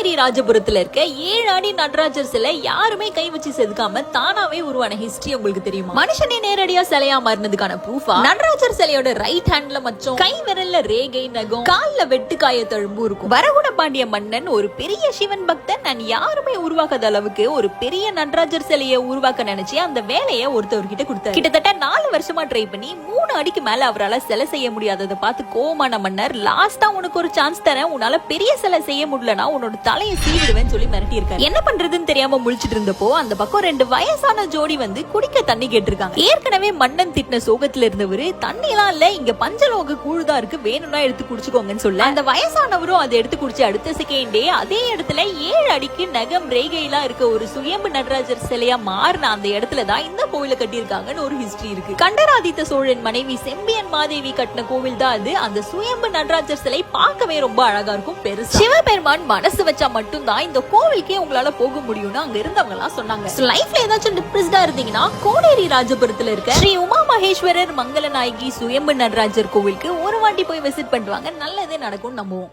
கோனேரி ராஜபுரத்துல இருக்க ஏழு அடி நடராஜர் சிலை யாருமே கை வச்சு செதுக்காம தானாவே உருவான ஹிஸ்டரி உங்களுக்கு தெரியுமா? மனுஷனே நேரடியா சிலையா மாறினதுக்கான ப்ரூஃபா நடராஜர் சிலையோட ரைட் ஹேண்ட்ல மச்சம் கை விரல்ல ரேகை நகம் கால்ல வெட்டுக்காய தழும்பு இருக்கும். வரகுண பாண்டிய மன்னன் ஒரு பெரிய சிவன் பக்தன். நான் யாருமே உருவாக்காத அளவுக்கு ஒரு பெரிய நடராஜர் சிலையை உருவாக்க நினைச்சு அந்த வேலையை ஒருத்தவர்கிட்ட கொடுத்தாரு. கிட்டத்தட்ட நாலு வருஷமா ட்ரை பண்ணி மூணு அடிக்கு மேல அவரால் சிலை செய்ய முடியாததை பார்த்து கோமான மன்னர் லாஸ்டா உனக்கு ஒரு சான்ஸ் தரேன். உன்னால பெரிய சிலை செய்ய முடியலனா உன்னோட தலையை சீவிடுவேன்னு சொல்லி மிரட்டி இருக்காரு என்ன பண்றதுன்னு தெரியாம முழிச்சிட்டு இருந்தப்போ அந்த பக்கம் ரெண்டு வயசான ஜோடி வந்து குடிக்க தண்ணி கேட்டிருக்காங்க. ஏற்கனவே மன்னன் திட்டின சோகத்துல இருந்தவரு தண்ணி எல்லாம் இல்ல இங்க பஞ்சலோக கூழுதா இருக்கு. வேணும்னா எடுத்து குடிச்சுக்கோங்கன்னு சொல்ல. அந்த வயசானவரும் அதை எடுத்து குடிச்சு அடுத்த செகண்டே அதே இடத்துல ஏழு அடிக்கு நகம் ரேகையெல்லாம் இருக்க ஒரு சுயம்பு நடராஜர் சிலையா மாறின அந்த இடத்துல தான் இந்த கோவில கட்டியிருக்காங்கன்னு ஒரு ஹிஸ்டரி இருக்கு. கண்டராதித்த சோழன் மனைவி செம்பியன் மாதேவி கட்டின கோவில் தான் அது. அந்த சுயம்பு நடராஜர் சிலை பார்க்கவே ரொம்ப அழகா இருக்கும் பெருசு. சிவபெருமான் மனசு வச்சா மட்டும்தான் இந்த கோவிலுக்கே உங்களால போக முடியும்னு அங்க இருந்தவங்க எல்லாம் சொன்னாங்க லைஃப்ல ஏதாச்சும் டிப்ரெஸ்டா இருந்தீங்கன்னா கோடேரி ராஜபுரத்துல இருக்க ஸ்ரீ உமா மகேஸ்வரர் மங்கள நாயகி சுயம்பு நடராஜர் கோவிலுக்கு ஒரு வாட்டி போய் விசிட் பண்ணுவாங்க நல்லதே நடக்கும்னு நம்புவோம்.